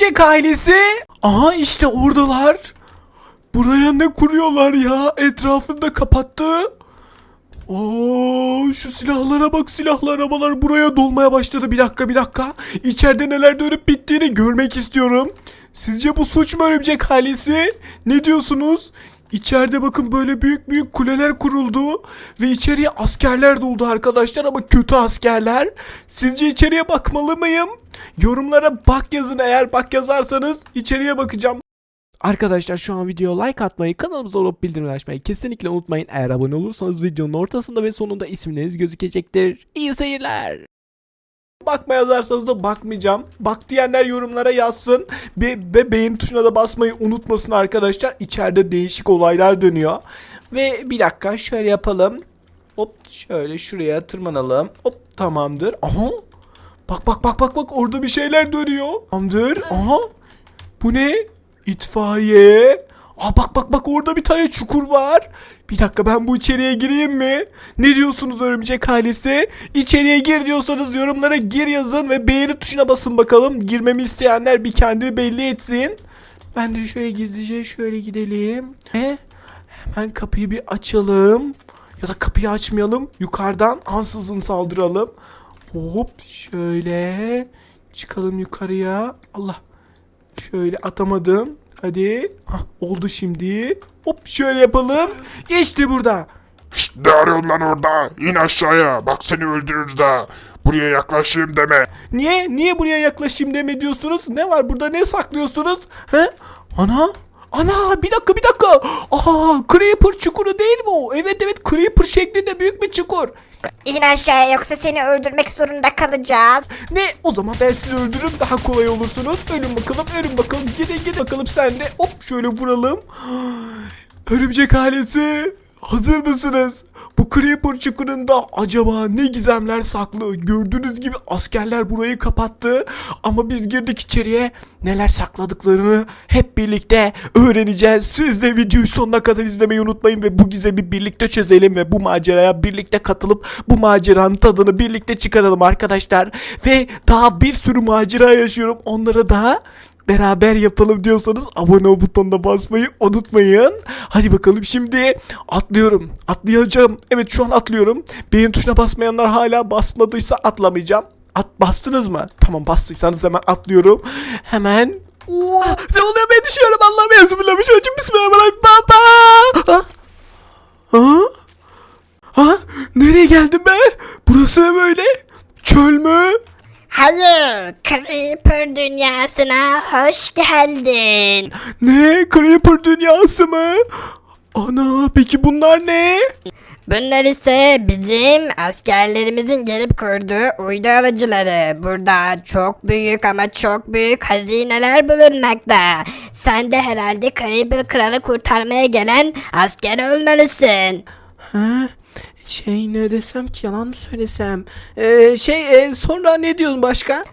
Jack ailesi. Aha işte oradalar. Buraya ne kuruyorlar ya? Etrafını da kapattı. Oo, şu silahlara bak silah arabalar buraya dolmaya başladı. Bir dakika bir dakika. İçeride neler dönüp bittiğini görmek istiyorum. Sizce bu suç mu örümcek ailesi? Ne diyorsunuz? İçeride bakın böyle büyük büyük kuleler kuruldu ve içeriye askerler doldu arkadaşlar ama kötü askerler. Sizce içeriye bakmalı mıyım? Yorumlara bak yazın eğer bak yazarsanız içeriye bakacağım. Arkadaşlar şu an videoya like atmayı, kanalımıza olup bildirimleri açmayı kesinlikle unutmayın. Eğer abone olursanız videonun ortasında ve sonunda isimleriniz gözükecektir. İyi seyirler. Bakma yazarsanız da bakmayacağım. Bak diyenler yorumlara yazsın. Ve, ve beğen tuşuna da basmayı unutmasın arkadaşlar. İçeride değişik olaylar dönüyor. Ve bir dakika şöyle yapalım. Hop şöyle şuraya tırmanalım. Hop tamamdır. Aha. Bak bak bak bak bak orada bir şeyler dönüyor. Tamamdır. Aha. Bu ne? İtfaiye. Aa bak bak bak orada bir tane çukur var. Bir dakika ben bu içeriye gireyim mi? Ne diyorsunuz örümcek ailesi? İçeriye gir diyorsanız yorumlara gir yazın ve beğeni tuşuna basın bakalım. Girmemi isteyenler bir kendini belli etsin. Ben de şöyle gizlice şöyle gidelim. Ve hemen kapıyı bir açalım. Ya da kapıyı açmayalım. Yukarıdan ansızın saldıralım. Hop şöyle çıkalım yukarıya. Allah Şöyle atamadım. Hadi. Hah, oldu şimdi. Hop şöyle yapalım. İşte burada. Şşt ne arıyorsun lan orada? İn aşağıya. Bak seni öldürürüz da. Buraya yaklaşayım deme. Niye? Niye buraya yaklaşayım deme diyorsunuz? Ne var burada? Ne saklıyorsunuz? He? Ana? Ana bir dakika bir dakika. Aha Creeper çukuru değil mi o? Evet evet Creeper şeklinde büyük bir çukur. İn aşağıya yoksa seni öldürmek zorunda kalacağız. Ne? O zaman ben sizi öldürürüm daha kolay olursunuz. Ölün bakalım, ölün bakalım. Gidin gidin bakalım sen de. Hop şöyle vuralım. Örümcek ailesi. Hazır mısınız? Bu Creeper çukurunda acaba ne gizemler saklı? Gördüğünüz gibi askerler burayı kapattı. Ama biz girdik içeriye. Neler sakladıklarını hep birlikte öğreneceğiz. Siz de videoyu sonuna kadar izlemeyi unutmayın ve bu gizemi birlikte çözelim ve bu maceraya birlikte katılıp bu maceranın tadını birlikte çıkaralım arkadaşlar. Ve daha bir sürü macera yaşıyorum. Onlara daha beraber yapalım diyorsanız abone ol butonuna basmayı unutmayın. Hadi bakalım şimdi atlıyorum. Atlayacağım. Evet şu an atlıyorum. Beğen tuşuna basmayanlar hala basmadıysa atlamayacağım. At bastınız mı? Tamam bastıysanız hemen atlıyorum. Hemen Oo, ne oluyor ben düşüyorum Allah'ım Bismillahirrahmanirrahim Bismillahirrahmanirrahim Baba Ha? Ha? Nereye geldim be? Burası ne böyle? Çöl mü? Hayır, Creeper dünyasına hoş geldin. Ne? Creeper dünyası mı? Ana peki bunlar ne? Bunlar ise bizim askerlerimizin gelip kurduğu uydu aracıları. Burada çok büyük ama çok büyük hazineler bulunmakta. Sen de herhalde Creeper kralı kurtarmaya gelen asker olmalısın. Ha? Şey ne desem ki yalan mı söylesem? Ee, şey e, sonra ne diyorsun başka?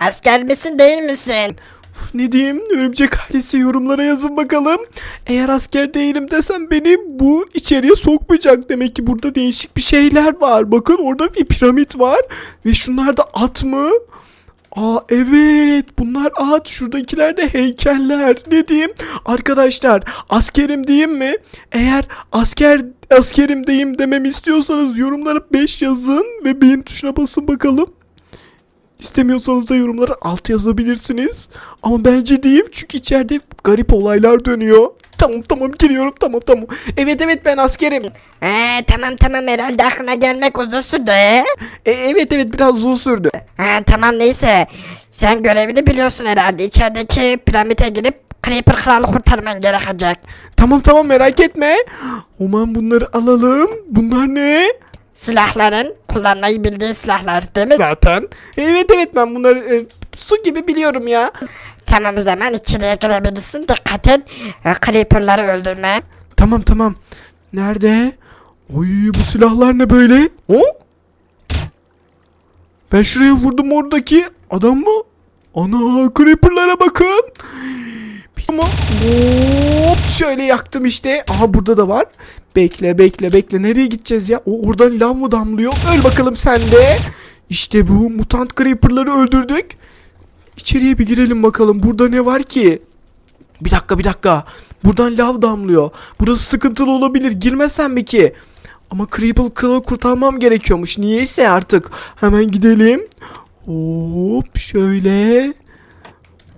Asker misin değil misin? Uf, Ne diyeyim? Örümcek ailesi yorumlara yazın bakalım. Eğer asker değilim desem beni bu içeriye sokmayacak. Demek ki burada değişik bir şeyler var. Bakın orada bir piramit var. Ve şunlar da at mı? Aa evet. Bunlar at şuradakiler de heykeller. Ne diyeyim? Arkadaşlar askerim diyeyim mi? Eğer asker askerim diyeyim dememi istiyorsanız yorumlara 5 yazın ve beğen tuşuna basın bakalım. İstemiyorsanız da yorumlara alt yazabilirsiniz. Ama bence diyeyim çünkü içeride garip olaylar dönüyor. Tamam tamam giriyorum tamam tamam. Evet evet ben askerim. Ee, tamam tamam herhalde aklına gelmek uzun sürdü. he? E, evet evet biraz uzun sürdü. Ha, tamam neyse. Sen görevini biliyorsun herhalde. İçerideki piramite girip Creeper kralı kurtarman gerekecek. Tamam tamam merak etme. Aman bunları alalım. Bunlar ne? Silahların kullanmayı bildiğin silahlar değil mi? Zaten. Evet evet ben bunları e, su gibi biliyorum ya. Tamam o zaman içeriye girebilirsin. Dikkat et. e, Creeper'ları öldürme. Tamam tamam. Nerede? Oy bu silahlar ne böyle? O? Ben şuraya vurdum oradaki adam mı? Ana creeper'lara bakın. Ama hop şöyle yaktım işte. Aha burada da var. Bekle bekle bekle. Nereye gideceğiz ya? O oradan lav mı damlıyor? Öl bakalım sen de. İşte bu mutant creeper'ları öldürdük. İçeriye bir girelim bakalım. Burada ne var ki? Bir dakika bir dakika. Buradan lav damlıyor. Burası sıkıntılı olabilir. Girmesem mi ki? Ama Creeple kralı kurtarmam gerekiyormuş. Niyeyse artık. Hemen gidelim. Hop şöyle.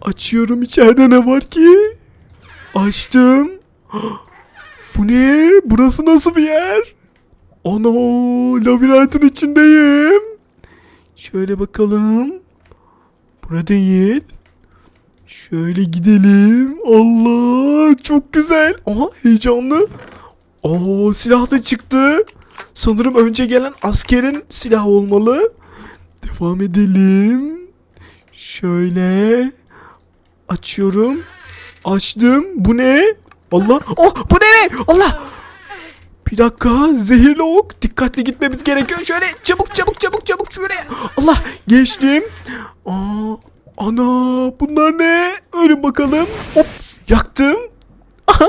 Açıyorum içeride ne var ki? Açtım. Bu ne? Burası nasıl bir yer? Ana labirentin içindeyim. Şöyle bakalım. Bura değil. Şöyle gidelim. Allah çok güzel. Aha heyecanlı. Oo silah da çıktı. Sanırım önce gelen askerin silahı olmalı. Devam edelim. Şöyle açıyorum. Açtım. Bu ne? Allah. Oh bu ne? Allah. Bir dakika zehirli ok. Dikkatli gitmemiz gerekiyor. Şöyle çabuk çabuk çabuk çabuk şöyle. Allah geçtim. Aa, ana bunlar ne? Ölün bakalım. Hop yaktım.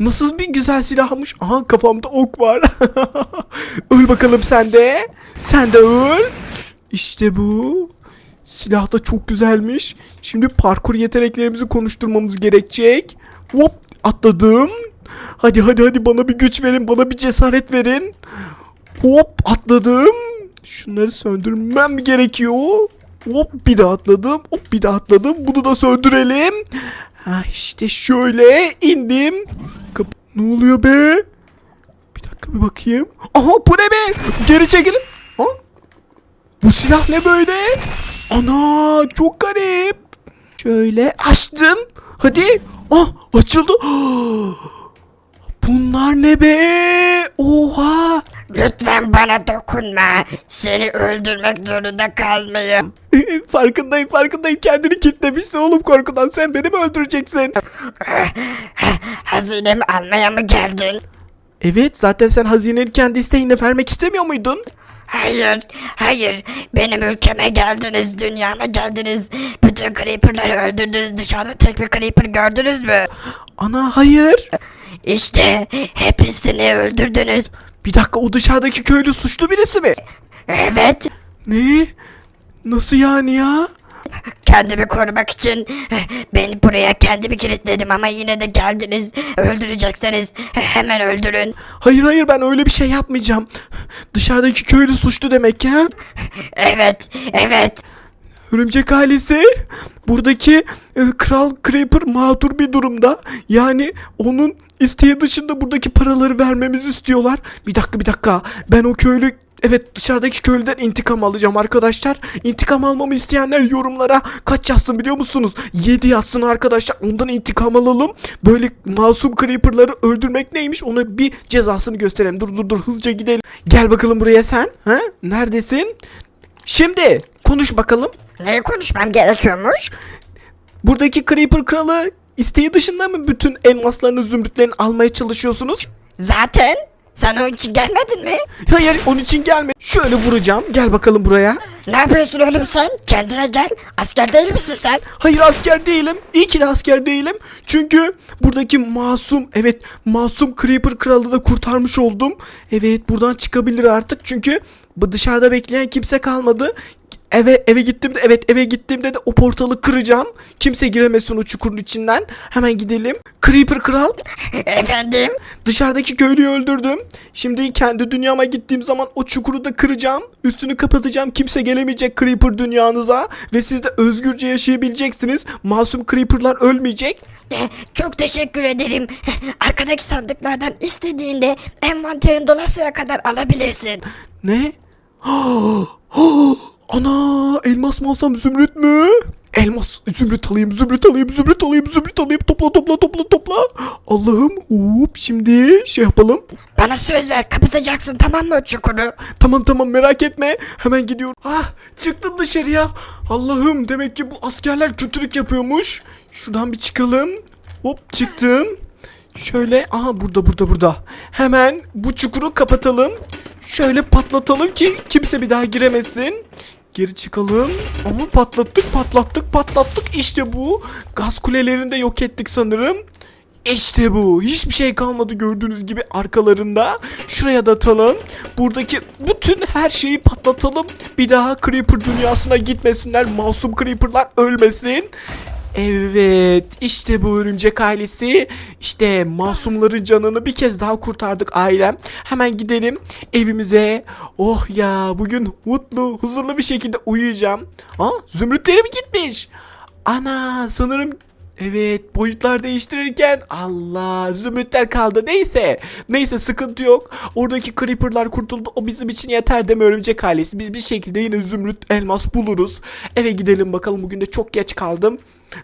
Nasıl bir güzel silahmış. Aha kafamda ok var. öl bakalım sen de. Sen de öl. İşte bu. Silah da çok güzelmiş. Şimdi parkur yeteneklerimizi konuşturmamız gerekecek. Hop atladım. Hadi hadi hadi bana bir güç verin. Bana bir cesaret verin. Hop atladım. Şunları söndürmem gerekiyor. Hop bir daha atladım. Hop bir daha atladım. Bunu da söndürelim. Ha işte şöyle indim. Kap- ne oluyor be? Bir dakika bir bakayım. Aha bu ne be? Geri çekilin. Ha? Bu silah ne böyle? Ana çok garip. Şöyle açtım. Hadi. Ah açıldı. Bunlar ne be? Oha. Lütfen bana dokunma. Seni öldürmek zorunda kalmayayım. farkındayım farkındayım. Kendini kitlemişsin oğlum korkudan. Sen beni mi öldüreceksin? Hazinemi almaya mı geldin? Evet zaten sen hazineyi kendi isteğinle vermek istemiyor muydun? Hayır, hayır. Benim ülkeme geldiniz, dünyama geldiniz. Bütün creeperları öldürdünüz. Dışarıda tek bir creeper gördünüz mü? Ana hayır. İşte hepsini öldürdünüz. Bir dakika o dışarıdaki köylü suçlu birisi mi? Evet, Ne? Nasıl yani ya? Kendimi korumak için beni buraya kendimi kilitledim ama yine de geldiniz. Öldürecekseniz hemen öldürün. Hayır hayır ben öyle bir şey yapmayacağım. Dışarıdaki köylü suçlu demek ki ha? Evet, evet. Örümcek ailesi buradaki e, kral Creeper mağdur bir durumda. Yani onun isteği dışında buradaki paraları vermemizi istiyorlar. Bir dakika bir dakika ben o köylü Evet dışarıdaki köylüden intikam alacağım arkadaşlar. İntikam almamı isteyenler yorumlara kaç yazsın biliyor musunuz? 7 yazsın arkadaşlar. Ondan intikam alalım. Böyle masum creeperları öldürmek neymiş? Ona bir cezasını gösterelim. Dur dur dur hızlıca gidelim. Gel bakalım buraya sen. Ha? Neredesin? Şimdi konuş bakalım. Ne konuşmam gerekiyormuş? Buradaki Creeper kralı isteği dışında mı bütün elmaslarını zümrütlerini almaya çalışıyorsunuz? Zaten sen onun için gelmedin mi? Hayır onun için gelme. Şöyle vuracağım. Gel bakalım buraya. Ne yapıyorsun oğlum sen? Kendine gel. Asker değil misin sen? Hayır asker değilim. İyi ki de asker değilim. Çünkü buradaki masum evet masum Creeper kralı da kurtarmış oldum. Evet buradan çıkabilir artık. Çünkü bu dışarıda bekleyen kimse kalmadı. Eve eve gittiğimde evet eve gittiğimde de o portalı kıracağım. Kimse giremesin o çukurun içinden. Hemen gidelim. Creeper kral Efendim? Dışarıdaki köylüyü öldürdüm. Şimdi kendi dünyama gittiğim zaman o çukuru da kıracağım. Üstünü kapatacağım. Kimse gelemeyecek Creeper dünyanıza. Ve siz de özgürce yaşayabileceksiniz. Masum Creeper'lar ölmeyecek. Eh, Çok teşekkür ederim. Arkadaki sandıklardan istediğinde envanterin dolasıya kadar alabilirsin. Ne? Ana elmas mı alsam zümrüt mü? Elmas zümrüt alayım zümrüt alayım zümrüt alayım zümrüt alayım topla topla topla topla. Allah'ım hop şimdi şey yapalım. Bana söz ver kapatacaksın tamam mı o çukuru? Tamam tamam merak etme. Hemen gidiyorum. Ah çıktım dışarıya. Allah'ım demek ki bu askerler kötülük yapıyormuş. Şuradan bir çıkalım. Hop çıktım. Şöyle aha burada burada burada. Hemen bu çukuru kapatalım. Şöyle patlatalım ki kimse bir daha giremesin. Geri çıkalım. Ama patlattık patlattık patlattık. İşte bu. Gaz kulelerini de yok ettik sanırım. İşte bu. Hiçbir şey kalmadı gördüğünüz gibi arkalarında. Şuraya da atalım. Buradaki bütün her şeyi patlatalım. Bir daha Creeper dünyasına gitmesinler. Masum Creeper'lar ölmesin. Evet işte bu örümcek ailesi. İşte masumların canını bir kez daha kurtardık ailem. Hemen gidelim evimize. Oh ya bugün mutlu huzurlu bir şekilde uyuyacağım. Aa zümrütlerim gitmiş? Ana sanırım Evet boyutlar değiştirirken. Allah zümrütler kaldı. Neyse neyse sıkıntı yok. Oradaki creeperlar kurtuldu. O bizim için yeter deme örümcek ailesi. Biz bir şekilde yine zümrüt elmas buluruz. Eve gidelim bakalım. Bugün de çok geç kaldım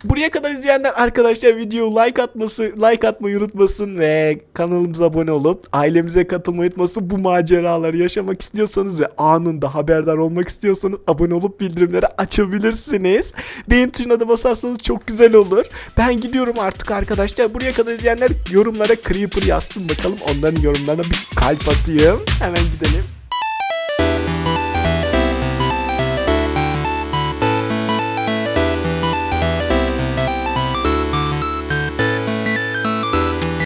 buraya kadar izleyenler arkadaşlar videoyu like atması like atmayı unutmasın ve kanalımıza abone olup ailemize katılmayı unutmasın bu maceraları yaşamak istiyorsanız ve anında haberdar olmak istiyorsanız abone olup bildirimleri açabilirsiniz beğen tuşuna da basarsanız çok güzel olur ben gidiyorum artık arkadaşlar. Buraya kadar izleyenler yorumlara Creeper yazsın bakalım. Onların yorumlarına bir kalp atayım. Hemen gidelim.